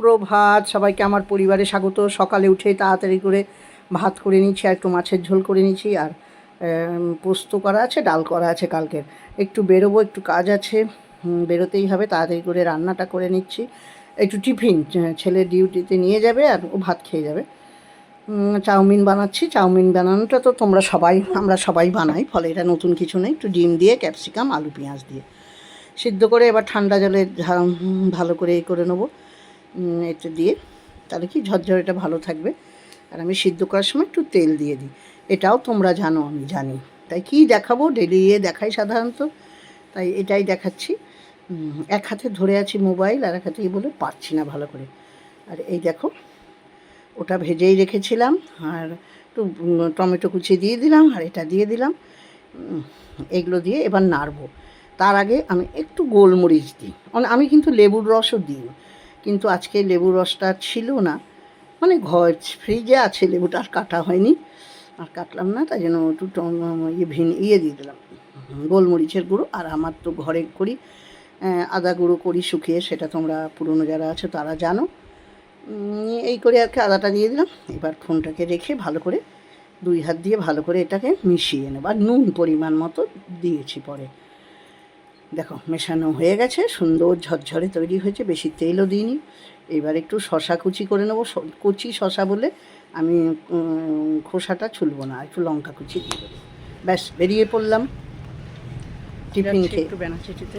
প্রভাত সবাইকে আমার পরিবারে স্বাগত। সকালে উঠে তাড়াতাড়ি করে ভাত করে নিচ্ছি, আর একটু মাছের ঝোল করে নিচ্ছি, আর পোস্ত করা আছে, ডাল করা আছে কালকের। একটু বেরোবো, একটু কাজ আছে বেরোতেই হবে, তাড়াতাড়ি করে রান্নাটা করে নিচ্ছি। একটু টিফিন ছেলে ডিউটিতে নিয়ে যাবে, আর ও ভাত খেয়ে যাবে। চাউমিন বানাচ্ছি, চাউমিন বানানোটা তো তোমরা সবাই, আমরা সবাই বানাই, ফলে এটা নতুন কিছু নেই। একটু ডিম দিয়ে, ক্যাপসিকাম, আলু পেঁয়াজ দিয়ে। সিদ্ধ করে এবার ঠান্ডা জলে ভালো করে এই করে নেব। এটা দিয়ে, তাহলে কি ঝরঝরেটা ভালো থাকবে। আর আমি সিদ্ধ করার সময় একটু তেল দিয়ে দিই। এটাও তোমরা জানো, আমি জানি। তাই কি দেখাবো? ডেলি ইয়ে দেখাই সাধারণত। তাই এটাই দেখাচ্ছি। এক হাতে ধরে আছি মোবাইল, আর এক হাতে এই বলে পারছি না ভালো করে। আর এই দেখো, ওটা ভেজেই রেখেছিলাম, আর একটু টমেটো কুচি দিয়ে দিলাম, আর এটা দিয়ে দিলাম। এগুলো দিয়ে এবার নাড়বো। তার আগে আমি একটু গোলমরিচ দিই। আমি কিন্তু লেবুর রসও দিই কিন্তু আজকে লেবুর রসটা ছিল না। মানে ঘর ফ্রিজে আছে, লেবুটা আর কাটা হয়নি। আর কাটলাম না, তাই জন্য একটু ইয়ে ভিন ইয়ে দিয়ে দিলাম। গোলমরিচের গুঁড়ো। আর আমার তো ঘরে করি আদা গুঁড়ো করি শুকিয়ে, সেটা তোমরা পুরনো যারা আছো তারা জানো। এই করে আর কি আদাটা দিয়ে দিলাম। এবার ফোনটাকে রেখে ভালো করে দুই হাত দিয়ে ভালো করে এটাকে মিশিয়ে নেব। আর নুন পরিমাণ মতো দিয়েছি পরে। দেখো মেশানো হয়ে গেছে সুন্দর ঝরঝরে তৈরি হয়েছে বেশি তেলও দিইনি। এবার একটু শশা কুচি করে নেব কুচি শশা বলে আমি খোসাটা ছুলবো না একটু লঙ্কা কুচি দিয়ে দেবো। ব্যাস বেরিয়ে পড়লাম টিফিন খেয়ে। একটু বেনাচিটিতে।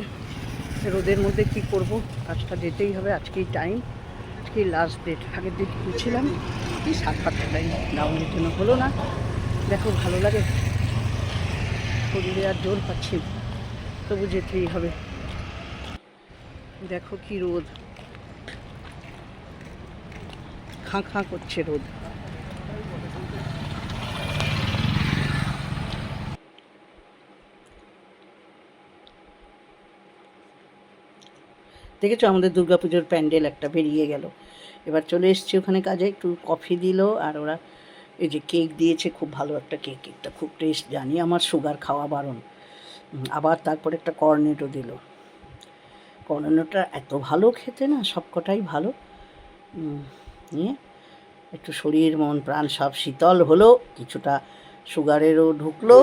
রোদের মধ্যে কি করব? কাজটা যেতেই হবে আজকেই টাইম আজকেই লাস্ট ডেট আগের দিন গেছিলাম কি সাত ফাটটা টাইম ডাউনের জন্য হলো না। দেখো ভালো লাগে। শরীরে আর জোর পাচ্ছি তবু যেতেই হবে। দেখো কি রোদ। খাঁ খাঁ করছে রোদ। দেখেছ আমাদের দুর্গাপুজোর প্যান্ডেল একটা বেরিয়ে গেল। এবার চলে এসছি ওখানে কাজে, একটু কফি দিল আর ওরা এই যে কেক দিয়েছে, খুব ভালো একটা কেক। কেকটা খুব টেস্ট, জানি আমার সুগার খাওয়া বারণ। আবার তারপরে একটা কর্নেটও দিল। কর্নেটোটা এত ভালো খেতে না সবকটাই ভালো। নিয়ে একটু শরীর মন প্রাণ সব শীতল হলো কিছুটা সুগারেরও ঢুকলো।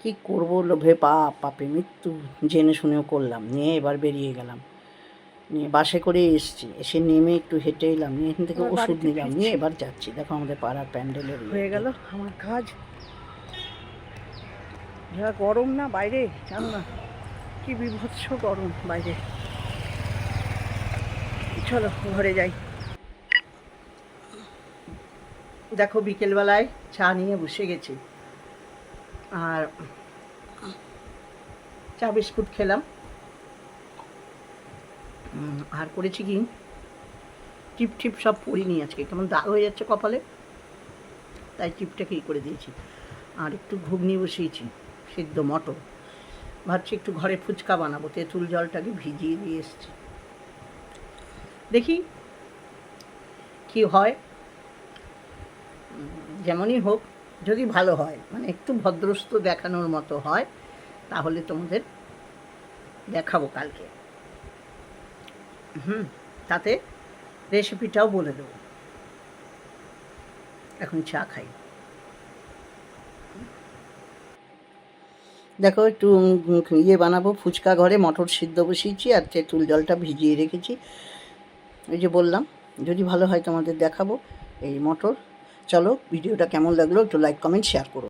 কি করব লোভে পাপ পাপে মৃত্যু জেনে শুনেও করলাম নিয়ে এবার বেরিয়ে গেলাম। নিয়ে বাসে করে এসছি এসে নেমে একটু হেঁটে এলাম নিয়ে এখান থেকে ওষুধ নিলাম নিয়ে এবার যাচ্ছি দেখো আমাদের পাড়ার প্যান্ডেলের। হয়ে গেল আমার কাজ। যা গরম না বাইরে, জান না। কি বিভৎস গরম বাইরে। চলো, ঘরে যাই। দেখো, বিকেলবেলায় চা নিয়ে বসে গেছি। আর চা বিস্কুট খেলাম। আর করেছি কি? টিপ টিপ সব পরি পরিনি আজকে। কেমন দাগ হয়ে যাচ্ছে কপালে? তাই টিপটাকে ই করে দিয়েছি। আর একটু ঘুগনি বসিয়েছি। সিদ্ধ মটর। ভাবছি একটু ঘরে ফুচকা বানাবো, তেঁতুল জলটাকে ভিজিয়ে দিয়ে এসছি। দেখি কি হয়। যেমনই হোক, যদি ভালো হয় মানে একটু ভদ্রস্ত দেখানোর মতো হয়, তাহলে তোমাদের দেখাবো কালকে। হুম, তাতে রেসিপিটাও বলে দেবো। এখন চা খাই। দেখো, একটু ইয়ে বানাবো, ফুচকা ঘরে মটর সিদ্ধ বসিয়েছি আর তেঁতুল জলটা ভিজিয়ে রেখেছি। ওই যে বললাম, যদি ভালো হয় তোমাদের দেখাবো এই মটর। চলো, ভিডিওটা কেমন লাগল একটু লাইক কমেন্ট শেয়ার করো।